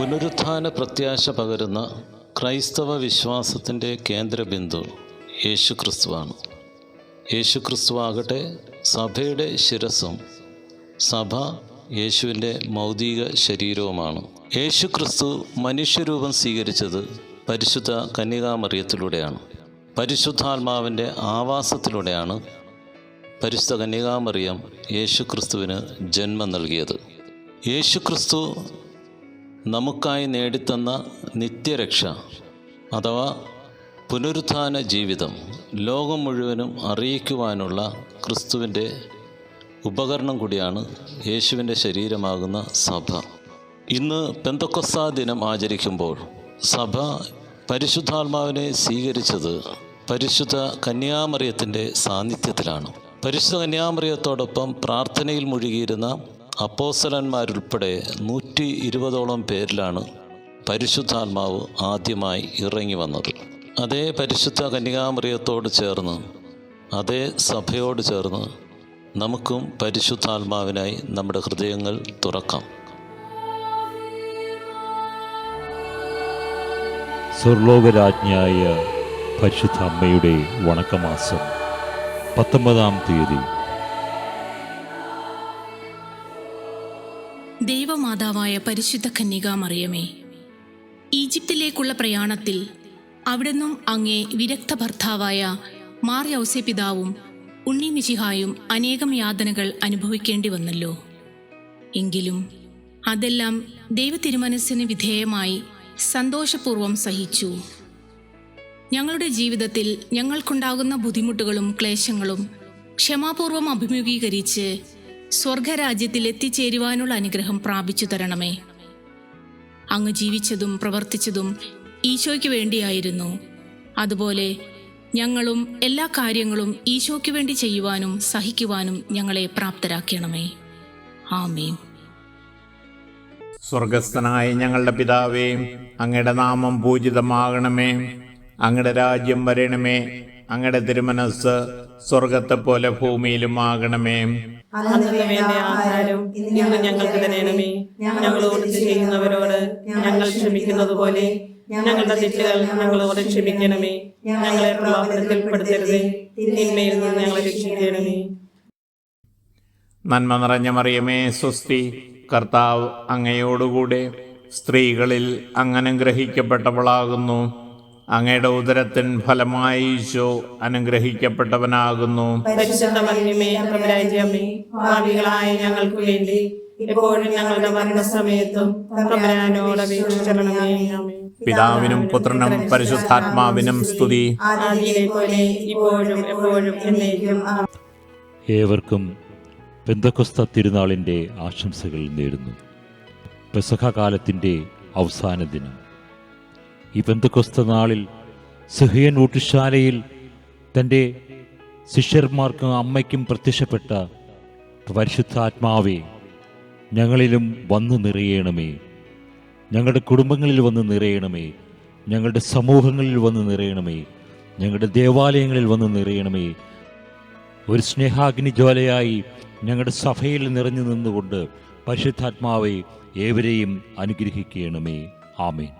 പുനരുത്ഥാന പ്രത്യാശ പകരുന്ന ക്രൈസ്തവ വിശ്വാസത്തിന്റെ കേന്ദ്രബിന്ദു യേശുക്രിസ്തുവാണ്. യേശുക്രിസ്തുവാകട്ടെ സഭയുടെ ശിരസും സഭ യേശുവിന്റെ മൗതിക ശരീരവുമാണ്. യേശുക്രിസ്തു മനുഷ്യരൂപം സ്വീകരിച്ചത് പരിശുദ്ധ കന്യകാമറിയത്തിലൂടെയാണ്. പരിശുദ്ധാത്മാവിന്റെ ആവാസത്തിലൂടെയാണ് പരിശുദ്ധ കന്യകാമറിയം യേശുക്രിസ്തുവിന് ജന്മം നൽകിയത്. യേശുക്രിസ്തു നമുക്കായി നേടിത്തന്ന നിത്യരക്ഷ അഥവാ പുനരുത്ഥാന ജീവിതം ലോകം മുഴുവനും അറിയിക്കുവാനുള്ള ക്രിസ്തുവിന്റെ ഉപകരണം കൂടിയാണ് യേശുവിന്റെ ശരീരമാകുന്ന സഭ. ഇന്ന് പെന്തക്കൊസ്താ ദിനം ആചരിക്കുമ്പോൾ സഭ പരിശുദ്ധാത്മാവിനെ സ്വീകരിച്ചത് പരിശുദ്ധ കന്യാമറിയത്തിന്റെ സാന്നിധ്യത്തിലാണ്. പരിശുദ്ധ കന്യാമറിയത്തോടൊപ്പം പ്രാർത്ഥനയിൽ മുഴുകിയിരുന്ന അപ്പോസ്തലന്മാരുൾപ്പെടെ നൂറ്റി ഇരുപതോളം പേരിലാണ് പരിശുദ്ധാത്മാവ് ആദ്യമായി ഇറങ്ങി വന്നത്. അതേ പരിശുദ്ധ കന്യകാമറിയത്തോട് ചേർന്ന് അതേ സഭയോട് ചേർന്ന് നമുക്കും പരിശുദ്ധാത്മാവിനായി നമ്മുടെ ഹൃദയങ്ങൾ തുറക്കാം. സ്വർലോകരാജ്ഞിയായ പരിശുദ്ധ അമ്മയുടെ വണക്കമാസം പത്തൊമ്പതാം തീയതി ദൈവമാതാവായ പരിശുദ്ധ കന്യക മറിയമേ ഈജിപ്തിലേക്കുള്ള പ്രയാണത്തിൽ അവിടുന്നും അങ്ങേ വിരക്ത ഭർത്താവായ മാർ പിതാവും ഉണ്ണി മിശിഹായും അനേകം യാതനകൾ അനുഭവിക്കേണ്ടി വന്നല്ലോ. എങ്കിലും അതെല്ലാം ദൈവ തിരുമനസ്സിന് വിധേയമായി സന്തോഷപൂർവം സഹിച്ചു. ഞങ്ങളുടെ ജീവിതത്തിൽ ഞങ്ങൾക്കുണ്ടാകുന്ന ബുദ്ധിമുട്ടുകളും ക്ലേശങ്ങളും ക്ഷമാപൂർവം അഭിമുഖീകരിച്ച് സ്വർഗരാജ്യത്തിൽ എത്തിച്ചേരുവാനുള്ള അനുഗ്രഹം പ്രാപിച്ചു തരണമേ. അങ്ങ് ജീവിച്ചതും പ്രവർത്തിച്ചതും ഈശോയ്ക്ക് വേണ്ടിയായിരുന്നു. അതുപോലെ ഞങ്ങളും എല്ലാ കാര്യങ്ങളും ഈശോയ്ക്ക് വേണ്ടി ചെയ്യുവാനും സഹിക്കുവാനും ഞങ്ങളെ പ്രാപ്തരാക്കണമേ. ആമേൻ. സ്വർഗസ്ഥനായ ഞങ്ങളുടെ പിതാവേ അങ്ങയുടെ നാമം പൂജിതമാകണമേ. അങ്ങയുടെ രാജ്യം വരണമേ. അങ്ങയുടെ തിരുമനസ് സ്വർഗത്തെ പോലെ ഭൂമിയിലും ആകണമേ ഞങ്ങൾക്ക് തരണമേ. ഞങ്ങളോട് ചെയ്യുന്നവരോട് ഞങ്ങൾ ക്ഷമിക്കുന്നത് പോലെ ഞങ്ങളുടെ തെറ്റുകൾ ഞങ്ങളോട് ക്ഷമിക്കണമേ. ഞങ്ങളെ പ്രലോഭനത്തിൽപ്പെടുത്തരുതേ. തിന്മയിൽ നിന്ന് ഞങ്ങളെ രക്ഷിക്കണമേ. നന്മ നിറഞ്ഞ മറിയമേ സ്വസ്തി കർത്താവ് അങ്ങയോടുകൂടെ സ്ത്രീകളിൽ അങ്ങനെ ഗ്രഹിക്കപ്പെട്ടവളാകുന്നു അങ്ങയുടെ ഉദരത്തിൻ ഫലമായി ഈശോ അനുഗ്രഹിക്കപ്പെട്ടവനാകുന്നു. ഞങ്ങൾക്ക് വേണ്ടി ഇപ്പോഴും ഞങ്ങളുടെ മരണസമയത്തും. പിതാവിനും പുത്രനും പരിശുദ്ധാത്മാവിനും സ്തുതി. ഇപ്പോഴും എപ്പോഴും. ഏവർക്കും പെന്തക്കൊസ്ത തിരുനാളിന്റെ ആശംസകൾ നേരുന്നു. പെസഹ കാലത്തിന്റെ അവസാന ദിനം. ഈ ബന്ധുക്രിസ്ത നാളിൽ സിഹിയൻ ഊട്ടുശാലയിൽ തന്റെ ശിഷ്യന്മാർക്കും അമ്മയ്ക്കും പ്രത്യക്ഷപ്പെട്ട പരിശുദ്ധാത്മാവേ ഞങ്ങളിലും വന്നു നിറയണമേ. ഞങ്ങളുടെ കുടുംബങ്ങളിൽ വന്ന് നിറയണമേ. ഞങ്ങളുടെ സമൂഹങ്ങളിൽ വന്ന് നിറയണമേ. ഞങ്ങളുടെ ദേവാലയങ്ങളിൽ വന്ന് നിറയണമേ. ഒരു സ്നേഹാഗ്നി ജ്വാലയായി ഞങ്ങളുടെ സഭയിൽ നിറഞ്ഞു നിന്നുകൊണ്ട് പരിശുദ്ധാത്മാവെ ഏവരെയും അനുഗ്രഹിക്കണമേ. ആമേൻ.